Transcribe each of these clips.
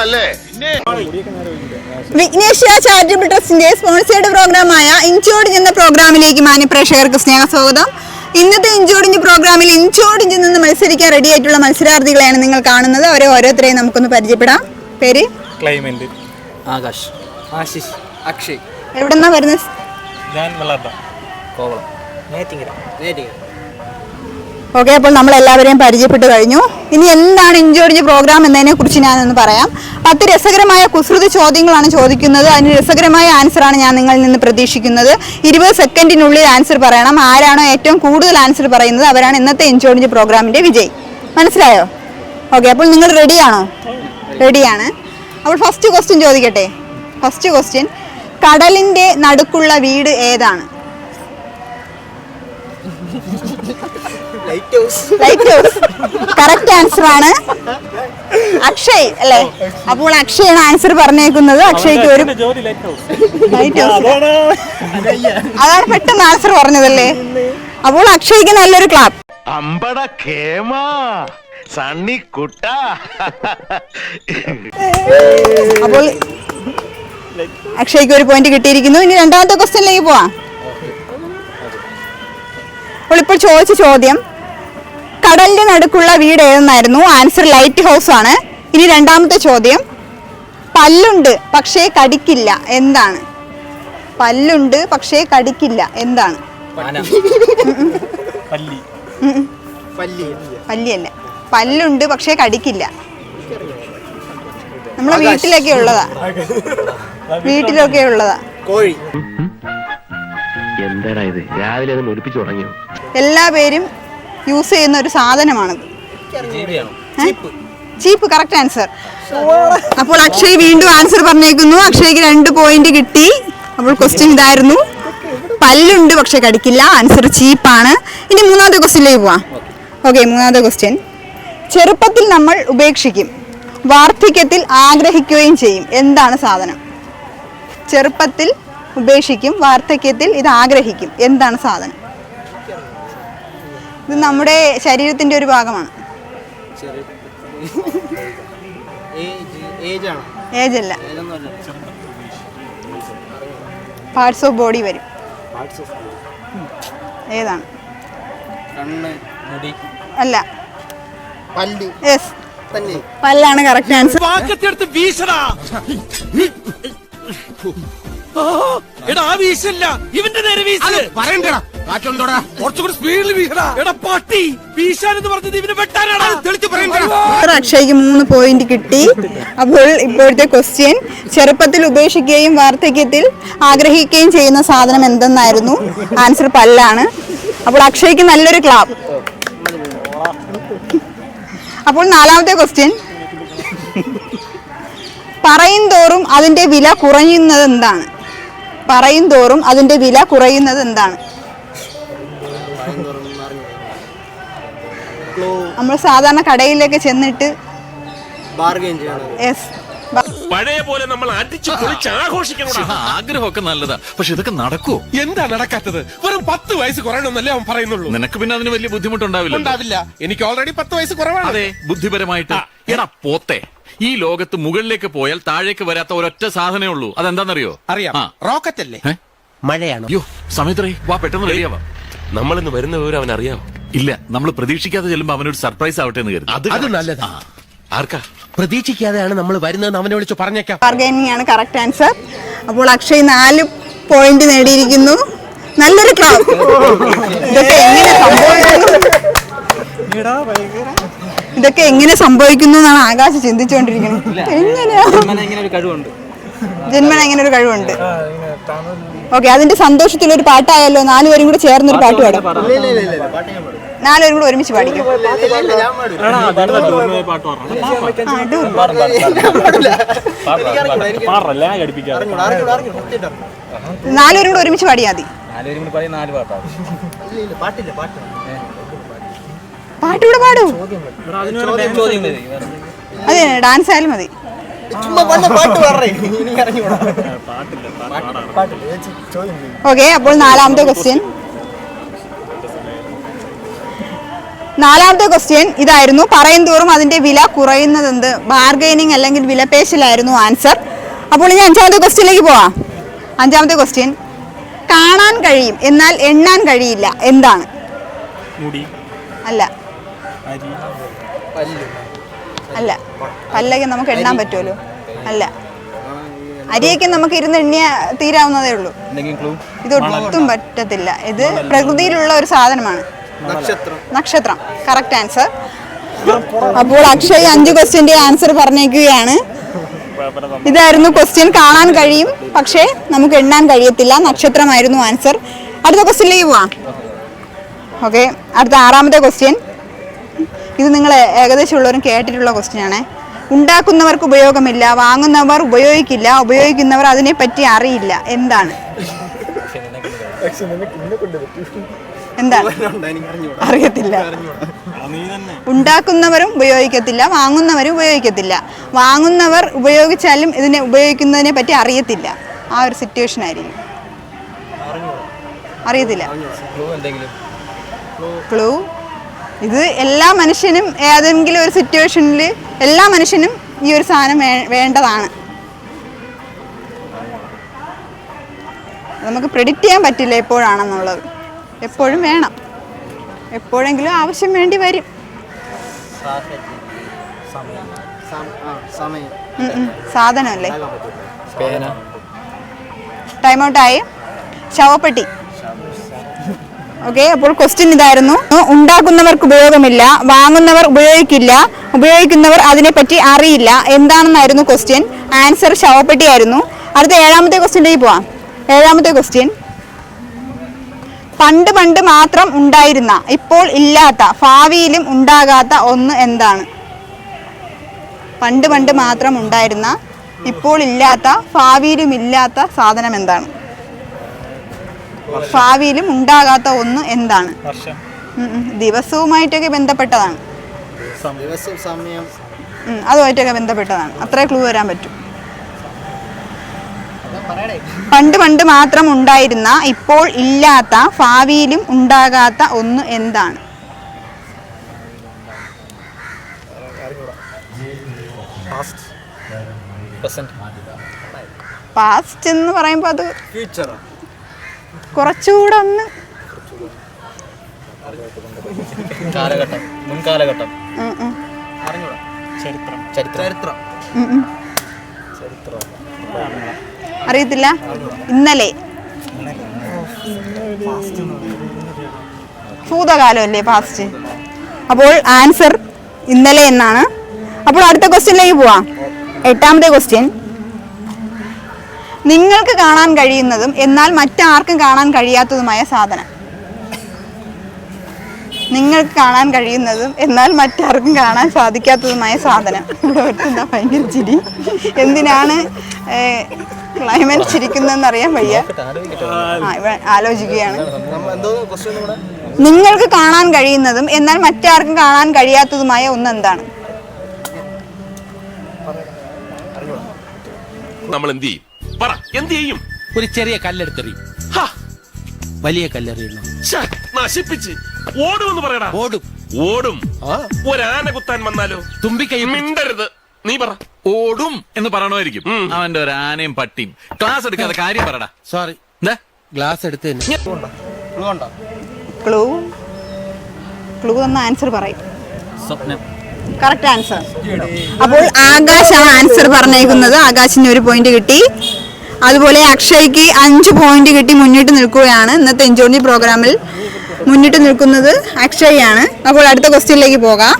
അല്ലേ? വിഘ്നേഷ്യ ചാരിറ്റബിൾ ട്രസ്റ്റിന്റെ സ്പോൺസേർഡ് പ്രോഗ്രാമായ ഇഞ്ചോടിഞ്ച് എന്ന പ്രോഗ്രാമിലേക്ക് മാന്യപ്രേക്ഷകർക്ക് സ്നേഹസ്വാഗതം. ഇന്നത്തെ ഇഞ്ചോടിഞ്ച് പ്രോഗ്രാമിൽ ഇഞ്ചോടിഞ്ച് നിന്ന് മത്സരിക്കാൻ റെഡി ആയിട്ടുള്ള മത്സരാർത്ഥികളെയാണ് നിങ്ങൾ കാണുന്നത്. അവരെ ഓരോരുത്തരെയും നമുക്കൊന്ന് പരിചയപ്പെടാം. പേര്? ക്ലൈമന്റ്. ആകാശ്. ആശിഷ്. അക്ഷയ്. എവിടെന്നാ വരുന്നത്? ഞാൻ കോവളം. നേറ്റിങ്ങര. നേറ്റിങ്ങര. ഓക്കെ അപ്പോൾ നമ്മൾ എല്ലാവരെയും പരിചയപ്പെട്ട് കഴിഞ്ഞു. ഇനി എന്താണ് ഇഞ്ചോടിഞ്ച് പ്രോഗ്രാം എന്നതിനെ കുറിച്ച് ഞാനൊന്ന് പറയാം. പത്ത് രസകരമായ കുസൃതി ചോദ്യങ്ങളാണ് ചോദിക്കുന്നത്. അതിന് രസകരമായ ആൻസറാണ് ഞാൻ നിങ്ങളിൽ നിന്ന് പ്രതീക്ഷിക്കുന്നത്. ഇരുപത് സെക്കൻഡിനുള്ളിൽ ആൻസർ പറയണം. ആരാണോ ഏറ്റവും കൂടുതൽ ആൻസർ പറയുന്നത്? അവരാണ് ഇന്നത്തെ ഇഞ്ചോടിഞ്ച് പ്രോഗ്രാമിന്റെ വിജയ്. മനസ്സിലായോ? ഓക്കെ അപ്പോൾ നിങ്ങൾ റെഡിയാണോ റെഡിയാണ് അപ്പോൾ ഫസ്റ്റ് ക്വസ്റ്റ്യൻ ചോദിക്കട്ടെ? ഫസ്റ്റ് ക്വസ്റ്റ്യൻ കടലിന്റെ നടുക്കുള്ള വീട് ഏതാണ്? Lighthouse lighthouse correct answer ആണ്. അക്ഷയ് അല്ലേ? അപ്പോൾ അക്ഷയാണ് ആൻസർ പറഞ്ഞേക്കുന്നത്. അക്ഷയ്ക്ക് ഒരു ജോലി ലൈറ്റ് ഹൗസ് ലൈറ്റ് ഹൗസ് അതാണ് പെട്ടെന്ന് ആൻസർ പറഞ്ഞതല്ലേ? അപ്പോൾ അക്ഷയ്ക്ക് നല്ലൊരു ക്ലാപ്പ് അമ്പട കേമാ സണ്ണി കുട്ട. അപ്പോൾ അക്ഷയ്ക്ക് ഒരു പോയിന്റ് കിട്ടിയിരിക്കുന്നു. ഇനി രണ്ടാമത്തെ ക്വസ്റ്റ്യനിലേക്ക് പോവാം. അപ്പോൾ ഇപ്പോൾ ചോദിച്ച ചോദ്യം കടലിന്റെ നടുക്കുള്ള വീട് ഏതെന്നായിരുന്നു? ആൻസർ ലൈറ്റ് ഹൗസ് ആണ്. ഇനി രണ്ടാമത്തെ ചോദ്യം പല്ലുണ്ട് പക്ഷേ കടിക്കില്ല എന്താണ്? പല്ലുണ്ട് പക്ഷേ കടിക്കില്ല എന്താണ്? പല്ലി. പല്ലി. പല്ലിയല്ല പല്ലുണ്ട് പക്ഷേ കടിക്കില്ല. നമ്മളെ വീട്ടിലൊക്കെ ഉള്ളതാ. വീട്ടിലൊക്കെ ഉള്ളതാ. കോഴി. എന്താടാ ഇത്? രാവിലെ അത് ഒലിപ്പിച്ചു തുടങ്ങിയോ എല്ലാ പേരും യൂസ് ചെയ്യുന്ന ഒരു സാധനമാണത്? ചീപ്പ്. Correct answer. അപ്പോൾ അക്ഷയ് വീണ്ടും ആൻസർ പറഞ്ഞേക്കുന്നു. അക്ഷയ്ക്ക് രണ്ട് പോയിന്റ് കിട്ടി. അപ്പോൾ ക്വസ്റ്റ്യൻ ഇതായിരുന്നു. പല്ലുണ്ട് പക്ഷെ കടിക്കില്ല. ആൻസർ ചീപ്പാണ്. ഇനി മൂന്നാമത്തെ ക്വസ്റ്റ്യനിലേക്ക് പോവാം. ഓക്കെ മൂന്നാമത്തെ ക്വസ്റ്റ്യൻ. ചെറുപ്പത്തിൽ നമ്മൾ ഉപേക്ഷിക്കും വാർദ്ധക്യത്തിൽ ആഗ്രഹിക്കുകയും ചെയ്യും. എന്താണ് സാധനം? ചെറുപ്പത്തിൽ ഉപേക്ഷിക്കും വാർദ്ധക്യത്തിൽ ഇത് ആഗ്രഹിക്കും. എന്താണ് സാധനം? ഇത് നമ്മുടെ ശരീരത്തിന്റെ ഒരു ഭാഗമാണ്. ഏജ് അല്ല പാർട്സ് ഓഫ് ബോഡി വരും. പാർട്സ് ഓഫ് ഏതാണ്? കണ്ണ് മുടി അല്ല പല്ല് യെസ് പല്ലാണ് കറക്റ്റ് ആൻസർ എടാ ആ വീശല്ല. ഇവന്റെ നേരെ വീശ്. പറയണ്ടടാ. കാറ്റുണ്ടോടാ കുറച്ചുകൂടി സ്പീഡിൽ വീശടാ എടാ പട്ടി. വീശാൻ എന്ന് പറഞ്ഞത് ഇവന് തെളിച്ച് പറയണ്ടടാ. അക്ഷയ്ക്ക് മൂന്ന് പോയിന്റ് കിട്ടി. അപ്പോൾ ഇപ്പോഴത്തെ ക്വസ്റ്റ്യൻ ചെറുപ്പത്തിൽ ഉപേക്ഷിക്കുകയും വാർദ്ധക്യത്തിൽ ആഗ്രഹിക്കുകയും ചെയ്യുന്ന സാധനം എന്തെന്നായിരുന്നു? ആൻസർ പല്ലാണ്. അപ്പോൾ അക്ഷയ്ക്ക് നല്ലൊരു ക്ലാബ് അപ്പോൾ നാലാമത്തെ ക്വസ്റ്റ്യൻ പറയും തോറും അതിന്റെ വില കുറയുന്നത് എന്താണ്? പറയും തോറും അതിന്റെ വില കുറയുന്നത് എന്താണ്? നമ്മൾ സാധാരണ കടയിലേക്ക് ചെന്നിട്ട് യെസ് പഴയ പോലെ നമ്മൾ അടിച്ചു പൊളിച്ച് ആഘോഷിക്കണം ആഗ്രഹമൊക്കെ നല്ലതാ. പക്ഷെ ഇതൊക്കെ നടക്കൂ എന്താ നടക്കാത്തത്? വെറും പത്ത് വയസ്സ് കുറയണമെന്നല്ലേ അവൻ പറയുന്നുള്ളൂ. നിനക്ക് പിന്നെ അതിന് വലിയ ബുദ്ധിമുട്ടുണ്ടാവില്ല ഉണ്ടാവില്ല. എനിക്ക് ഓൾറെഡി പത്ത് വയസ്സ് കുറവാണ്. അതെ ബുദ്ധിപരമായിട്ട് എടാ പോത്തെ ഈ ലോകത്ത് മുകളിലേക്ക് പോയാൽ താഴേക്ക് വരാത്ത ഒരൊറ്റ സാധനമേ ഉള്ളൂ. അതെന്താണെന്നറിയോ അറിയാം. ആ. റോക്കറ്റ് അല്ലേ ഏ? മഴയാണോ? അയ്യോ സമയത്രേ വാ പെട്ടെന്ന് നമ്മൾ നമ്മളിന്ന് വരുന്ന വിവരം അവൻ അറിയാവോ ഇല്ല നമ്മൾ പ്രതീക്ഷിക്കാതെ ചെല്ലുമ്പോ അവനൊരു സർപ്രൈസ് ആവട്ടെ എന്ന് കരുതി. അത് നല്ലതാ. ആർക്കാ? പ്രതീക്ഷിക്കാതെയാണ് നമ്മൾ വരുന്നത് അവനെ വിളിച്ച് പറഞ്ഞേക്കാം. ബാർഗൈനിങ് ആണ് കറക്റ്റ് ആൻസർ അപ്പോൾ അക്ഷയ് നാല് പോയിന്റ് നേടിയിരിക്കുന്നു. നല്ലൊരു ക്ലാസ് ഇതൊക്കെ എങ്ങനെ സംഭവിക്കുന്നു? ഇതൊക്കെ എങ്ങനെ സംഭവിക്കുന്നു എന്നാണ് ആകാശ് ചിന്തിച്ചുകൊണ്ടിരിക്കുന്നത്. എങ്ങനെയാ? ജന്മന ഇങ്ങനെ ഒരു കഴിവുണ്ട്. ഓക്കെ അതിന്റെ സന്തോഷത്തിൽ ഒരു പാട്ടായല്ലോ. നാലുപേരും കൂടെ ചേർന്നൊരു പാട്ട് പാടാം. നാലുപേരും കൂടെ ഒരുമിച്ച് പാടിക്കും. നാലുപേരും കൂടെ ഒരുമിച്ച് പാടിയാൽ മതി. നാലുപേരും കൂടി പറയും നാല് പാട്ടാണ് പാട്ടുകൂടെ പാടൂ. അതെ ഡാൻസ് ആയാലും മതി ഓക്കെ അപ്പോൾ നാലാമത്തെ ക്വസ്റ്റ്യൻ നാലാമത്തെ ക്വസ്റ്റ്യൻ ഇതായിരുന്നു. പറയും തോറും അതിന്റെ വില കുറയുന്നത് എന്ത് ബാർഗൈനിങ് അല്ലെങ്കിൽ വിലപേശലായിരുന്നു ആൻസർ അപ്പോൾ ഇനി അഞ്ചാമത്തെ ക്വസ്റ്റ്യനിലേക്ക് പോവാം. അഞ്ചാമത്തെ ക്വസ്റ്റ്യൻ കാണാൻ കഴിയും എന്നാൽ എണ്ണാൻ കഴിയില്ല. എന്താണ്? മുടി. അല്ല. അല്ല പല്ലൊക്കെ നമുക്ക് എണ്ണാൻ പറ്റുമല്ലോ. അല്ല. അരിയൊക്കെ നമുക്ക് ഇരുന്ന് എണ്ണിയ തീരാവുന്നതേ ഉള്ളൂ. ഇതൊട്ടും ക്ലൂ ഇത് ഒട്ടും പറ്റത്തില്ല. ഇത് പ്രകൃതിയിലുള്ള ഒരു സാധനമാണ്. നക്ഷത്രം. നക്ഷത്രം. കറക്റ്റ് ആൻസർ അപ്പോൾ അക്ഷയ് അഞ്ച് ക്വസ്റ്റ്യന്റെ ആൻസർ പറഞ്ഞേക്കുകയാണ്. ഇതായിരുന്നു ക്വസ്റ്റ്യൻ കാണാൻ കഴിയും. പക്ഷേ നമുക്ക് എണ്ണാൻ കഴിയത്തില്ല. നക്ഷത്രമായിരുന്നു ആൻസർ അടുത്ത ക്വസ്റ്റ്യനിലേക്ക് പോവാം. ഓക്കെ. അടുത്ത ആറാമത്തെ ക്വസ്റ്റ്യൻ ഇത് നിങ്ങൾ ഏകദേശം ഉള്ളവരും കേട്ടിട്ടുള്ള ക്വസ്റ്റ്യൻ ആണ്. ഉണ്ടാക്കുന്നവർക്ക് ഉപയോഗമില്ല വാങ്ങുന്നവർ ഉപയോഗിക്കില്ല ഉപയോഗിക്കുന്നവർ അതിനെപ്പറ്റി അറിയില്ല. എന്താണ്? എന്താണ്? അറിയത്തില്ല. ഉണ്ടാക്കുന്നവരും ഉപയോഗിക്കത്തില്ല വാങ്ങുന്നവരും ഉപയോഗിക്കത്തില്ല. വാങ്ങുന്നവർ ഉപയോഗിച്ചാലും ഇതിനെ ഉപയോഗിക്കുന്നതിനെ പറ്റി അറിയത്തില്ല. ആ ഒരു സിറ്റുവേഷൻ ആയിരിക്കും. അറിയത്തില്ല. ക്ലൂ ഇത് എല്ലാ മനുഷ്യനും ഏതെങ്കിലും ഒരു സിറ്റുവേഷനിൽ എല്ലാ മനുഷ്യനും ഈ ഒരു സാധനം വേണ്ടതാണ്. നമുക്ക് പ്രെഡിക്റ്റ് ചെയ്യാൻ പറ്റില്ല എപ്പോഴാണെന്നുള്ളത്. എപ്പോഴും വേണം. എപ്പോഴെങ്കിലും ആവശ്യം വേണ്ടി വരും. സാധനമല്ലേ? ടൈം ഔട്ടായി ശവപ്പെട്ടി. ഓക്കെ അപ്പോൾ ക്വസ്റ്റ്യൻ ഇതായിരുന്നു. ഉണ്ടാക്കുന്നവർക്ക് ഉപയോഗമില്ല വാങ്ങുന്നവർ ഉപയോഗിക്കില്ല ഉപയോഗിക്കുന്നവർ അതിനെപ്പറ്റി അറിയില്ല. എന്താണെന്നായിരുന്നു ക്വസ്റ്റ്യൻ ആൻസർ ശവപ്പെട്ടി ആയിരുന്നു അടുത്ത ഏഴാമത്തെ ക്വസ്റ്റ്യനിലേക്ക് പോവാം. ഏഴാമത്തെ ക്വസ്റ്റ്യൻ പണ്ട് പണ്ട് മാത്രം ഉണ്ടായിരുന്ന ഇപ്പോൾ ഇല്ലാത്ത ഭാവിയിലും ഉണ്ടാകാത്ത ഒന്ന് എന്താണ്? പണ്ട് പണ്ട് മാത്രം ഉണ്ടായിരുന്ന ഇപ്പോൾ ഇല്ലാത്ത ഭാവിയിലും ഇല്ലാത്ത സാധനം എന്താണ്? ഭാവിയിലും ഉണ്ടാകാത്ത ഒന്ന് എന്താണ്. ദിവസവുമായിട്ടൊക്കെ ബന്ധപ്പെട്ടതാണ്. ദിവസം സമയം. ഉം, അതുമായിട്ടൊക്കെ ബന്ധപ്പെട്ടതാണ്. അത്രേ ക്ലൂ വരാൻ പറ്റും. പണ്ട് പണ്ട് മാത്രം ഉണ്ടായിരുന്ന ഇപ്പോൾ ഇല്ലാത്ത ഭാവിയിലും ഉണ്ടാകാത്ത ഒന്ന് എന്താണ്? പാസ്റ്റ് എന്ന് പറയുമ്പോൾ അത് ഫ്യൂച്ചറോ കുറച്ചുകൂടെ ഒന്ന് കാലഘട്ടം മുൻകാലഘട്ടം. ചരിത്രം. ചരിത്രം. അറിയത്തില്ല? ഇന്നലെ. ഭൂതകാലമല്ലേ പാസ്റ്റ് അപ്പോൾ ആൻസർ ഇന്നലെ എന്നാണ്. അപ്പോൾ അടുത്ത ക്വസ്റ്റ്യനിലേക്ക് പോവാം. എട്ടാമത്തെ ക്വസ്റ്റ്യൻ നിങ്ങൾക്ക് കാണാൻ കഴിയുന്നതും എന്നാൽ മറ്റാർക്കും കാണാൻ കഴിയാത്തതുമായ സാധനം. നിങ്ങൾക്ക് കാണാൻ കഴിയുന്നതും എന്നാൽ മറ്റാർക്കും കാണാൻ സാധിക്കാത്തതുമായ സാധനം. ഇവിടെ ഭയങ്കര ചിരി. എന്തിനാണ് ക്ലൈമറ്റ് ചിരിക്കുന്നതെന്ന് അറിയാൻ വയ്യ. ആലോചിക്കുകയാണ്. നിങ്ങൾക്ക് കാണാൻ കഴിയുന്നതും എന്നാൽ മറ്റാർക്കും കാണാൻ കഴിയാത്തതുമായ ഒന്ന് എന്താണ് നമ്മൾ എന്ത് ചെയ്യും? പറ എന്ത് ചെയ്യും? ഒരു ചെറിയ കല്ലെടുത്തെറിയും. ഹാ, വലിയ കല്ലെറിയണം ശ്ശെ, നശിപ്പിച്ച്. ഓടുമെന്ന് പറയടാ. ഓടും. ഓടും. ആ. ഒരാന കുത്താൻ വന്നാലോ? തുമ്പിക്കൈ മിണ്ടരുത്. നീ പറ. ഓടും എന്ന് പറയണമായിരിക്കും. അവന്റെ ഒരു ആനയും പട്ടിയും. ക്ലാസ് എടുക്കാതെ കാര്യം പറടാ സോറി ദേ, ഗ്ലാസ് എടുത്ത് തന്നെ. Clue clue. ക്ലൂ എന്ന ആൻസർ പറയും. സ്വപ്നം. Correct answer. അപ്പോൾ ആകാശാണ് ആൻസർ പറഞ്ഞേക്കുന്നത് ആകാശിന് ഒരു പോയിന്റ് കിട്ടി. അതുപോലെ അക്ഷയ്ക്ക് അഞ്ച് പോയിന്റ് കിട്ടി മുന്നിട്ട് നിൽക്കുകയാണ്. ഇന്നത്തെ എൻജോണി പ്രോഗ്രാമിൽ മുന്നിട്ട് നിൽക്കുന്നത് അക്ഷയാണ്. അപ്പോൾ അടുത്ത ക്വസ്റ്റ്യനിലേക്ക് പോകാം.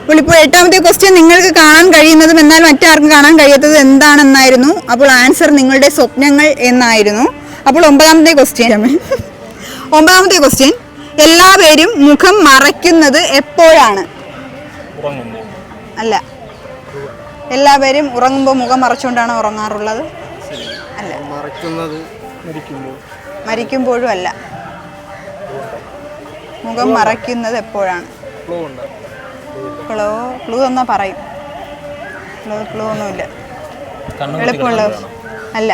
അപ്പോൾ ഇപ്പോൾ എട്ടാമത്തെ ക്വസ്റ്റ്യൻ നിങ്ങൾക്ക് കാണാൻ കഴിയുന്നതും എന്നാൽ മറ്റാർക്കും കാണാൻ കഴിയാത്തത് എന്താണെന്നായിരുന്നു. അപ്പോൾ ആൻസർ നിങ്ങളുടെ സ്വപ്നങ്ങൾ എന്നായിരുന്നു. അപ്പോൾ ഒമ്പതാമത്തെ ക്വസ്റ്റ്യൻ ഒമ്പതാമത്തെ ക്വസ്റ്റ്യൻ എല്ലാവരും മുഖം മറയ്ക്കുന്നത് എപ്പോഴാണ്? അല്ല. എല്ലാവരും ഉറങ്ങുമ്പോൾ മുഖം മറച്ചുകൊണ്ടാണ് ഉറങ്ങാറുള്ളത്. അല്ല? മറക്കുന്നത് മരിക്കുമ്പോൾ. മരിക്കുമ്പോഴും അല്ല. മുഖം മറയ്ക്കുന്നത് എപ്പോഴാണ്? ക്ലൂ ഉണ്ടോ? ക്ലോ എന്നാ പറയും. ക്ലൂ ക്ലൂ ഒന്നുമില്ല. കണ്ണു എളുപ്പമുള്ള അല്ല.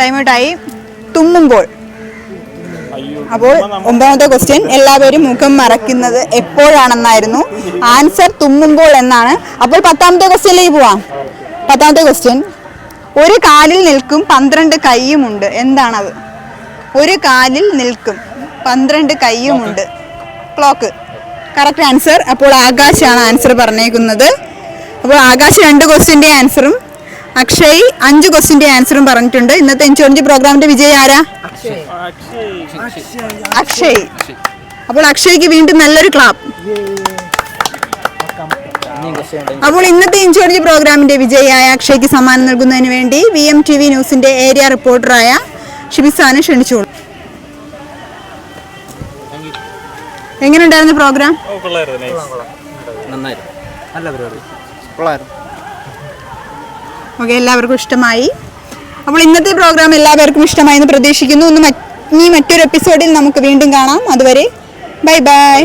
ടൈം ടൈം തുമ്മുമ്പോൾ. അപ്പോൾ ഒമ്പതാമത്തെ ക്വസ്റ്റ്യൻ എല്ലാവരും മുഖം മറയ്ക്കുന്നത് എപ്പോഴാണെന്നായിരുന്നു. ആൻസർ തുമ്മുമ്പോൾ എന്നാണ്. അപ്പോൾ പത്താമത്തെ ക്വസ്റ്റ്യനിലേക്ക് പോവാം. പത്താമത്തെ ക്വസ്റ്റ്യൻ ഒരു കാലിൽ നിൽക്കും പന്ത്രണ്ട് കൈയുമുണ്ട് എന്താണത്? ഒരു കാലിൽ നിൽക്കും പന്ത്രണ്ട് കൈയുമുണ്ട് ക്ലോക്ക് കറക്റ്റ് ആൻസർ അപ്പോൾ ആകാശാണ് ആൻസർ പറഞ്ഞേക്കുന്നത്. അപ്പോൾ ആകാശ് രണ്ട് ക്വസ്റ്റ്യന്റെ ആൻസറും അക്ഷയ് അഞ്ച് ക്വസ്റ്റിന്റെ ആൻസറും പറഞ്ഞിട്ടുണ്ട്. ഇന്നത്തെ ഇൻഷുറൻസ് പ്രോഗ്രാമിന്റെ വിജയി ആരാ? അക്ഷയ്. അപ്പോൾ അക്ഷയ്ക്ക് വീണ്ടും നല്ലൊരു ക്ലാപ്പ് അപ്പോൾ ഇന്നത്തെ ഇൻഷുറൻസ് പ്രോഗ്രാമിന്റെ വിജയിയായ അക്ഷയ്ക്ക് സമ്മാനം നൽകുന്നതിന് വേണ്ടി വി എം ടി വി ന്യൂസിന്റെ ഏരിയ റിപ്പോർട്ടറായ ഷിബിസാനെ ക്ഷണിച്ചോളൂ. എങ്ങനെയുണ്ടായിരുന്നു പ്രോഗ്രാം? നല്ല പരിപാടി. ഓക്കെ എല്ലാവർക്കും ഇഷ്ടമായി. അപ്പോൾ ഇന്നത്തെ പ്രോഗ്രാം എല്ലാവർക്കും ഇഷ്ടമായി എന്ന് പ്രതീക്ഷിക്കുന്നു. ഇനി മറ്റൊരു എപ്പിസോഡിൽ നമുക്ക് വീണ്ടും കാണാം. അതുവരെ ബൈ ബൈ